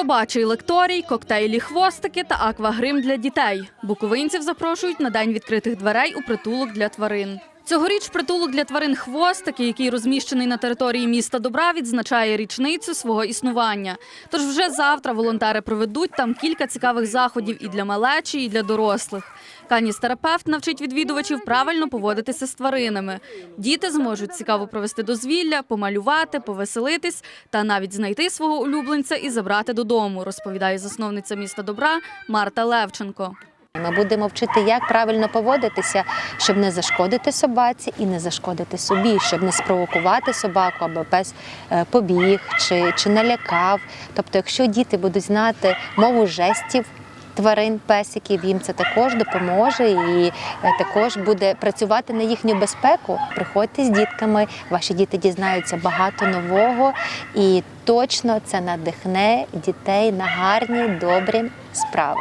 Собачий лекторій, коктейлі хвостики та аквагрим для дітей. Буковинців запрошують на день відкритих дверей у притулок для тварин. Цьогоріч притулок для тварин хвостики, який розміщений на території міста Добра, відзначає річницю свого існування. Тож вже завтра волонтери проведуть там кілька цікавих заходів і для малечі, і для дорослих. Каністерапевт навчить відвідувачів правильно поводитися з тваринами. Діти зможуть цікаво провести дозвілля, помалювати, повеселитись та навіть знайти свого улюбленця і забрати додому, розповідає засновниця міста Добра Марта Левченко. Ми будемо вчити, як правильно поводитися, щоб не зашкодити собаці і не зашкодити собі, щоб не спровокувати собаку або пес е, побіг чи, чи налякав. Тобто, якщо діти будуть знати мову жестів. Тварин, песиків їм це також допоможе і е, також буде працювати на їхню безпеку. Приходьте з дітками, ваші діти дізнаються багато нового, і точно це надихне дітей на гарні, добрі справи.